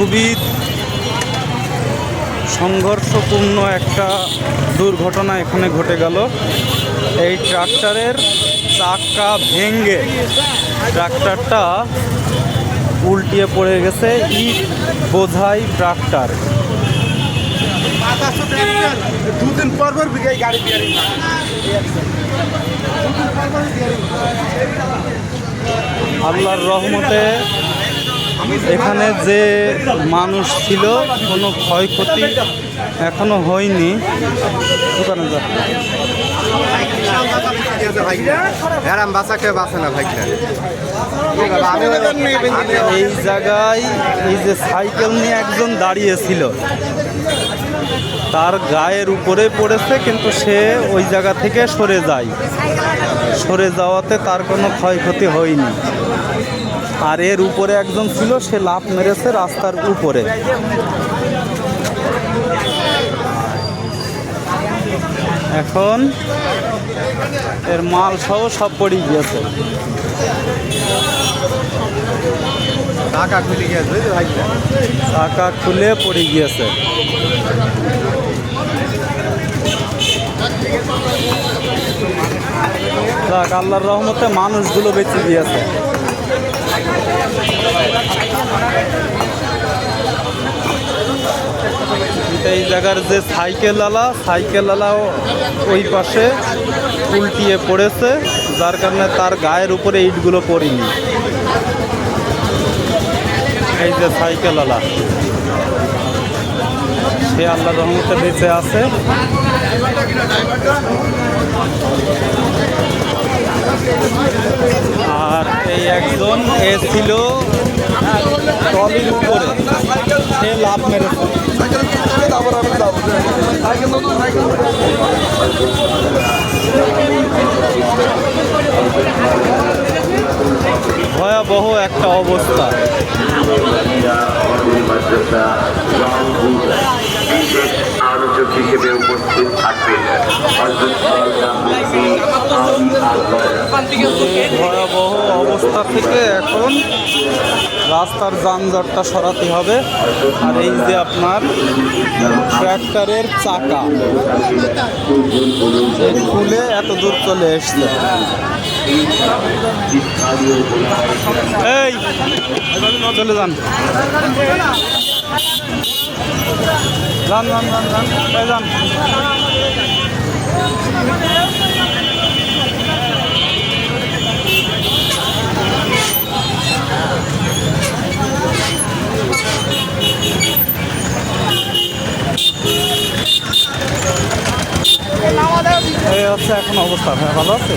খুবই সংঘর্ষপূর্ণ একটা দুর্ঘটনা এখানে ঘটে গেল। এই ট্রাক্টরের চাকা ভেঙ্গে ট্রাক্টরটা উল্টিয়ে পড়ে গেছে, ইট বোঝাই ট্রাক্টর। আল্লাহর রহমতে এখানে যে মানুষ ছিল কোনো ক্ষয়ক্ষতি এখনও হয়নি। দোকানে যা। এই জায়গায় এই যে সাইকেল নিয়ে একজন দাঁড়িয়েছিল তার গায়ের উপরে পড়েছে কিন্তু সে ওই জায়গা থেকে সরে যায়। সরে যাওয়াতে তার কোনো ক্ষয়ক্ষতি হয়নি। আর এর উপরে একজন ছিল সে লাফ মেরেছে রাস্তার উপরে। এখন এর মাল সহ সব পড়ে গিয়েছে। টাকা খুলে চাকা খুলে পড়ে গিয়েছে। যাক আল্লাহর রহমতে মানুষগুলো বেঁচে গিয়েছে এই জায়গার যে সাইকেল আলা সাইকেল আলাও ওই পাশে উল্টিয়ে পড়েছে, যার কারণে তার গায়ের উপরে ইটগুলো পড়েনি। এই যে সাইকেল আলা সে আল্লাহ রহমতে বেঁচে আছে। আর এই একজন এ ছিল টলির উপরে। সে লাভ মেরেছে ভয়াবহ একটা অবস্থা। উপস্থিত ভয়াবহ অবস্থা থেকে এখন রাস্তার যানজটটা সরাতে হবে। আর এই যে আপনার ট্র্যাক্টরের চাকা খুলে এত দূর চলে এসছে। এই, চলে যান। যান যান যান যান যান। হচ্ছে এখন অবস্থা। হ্যাঁ ভালো আছে?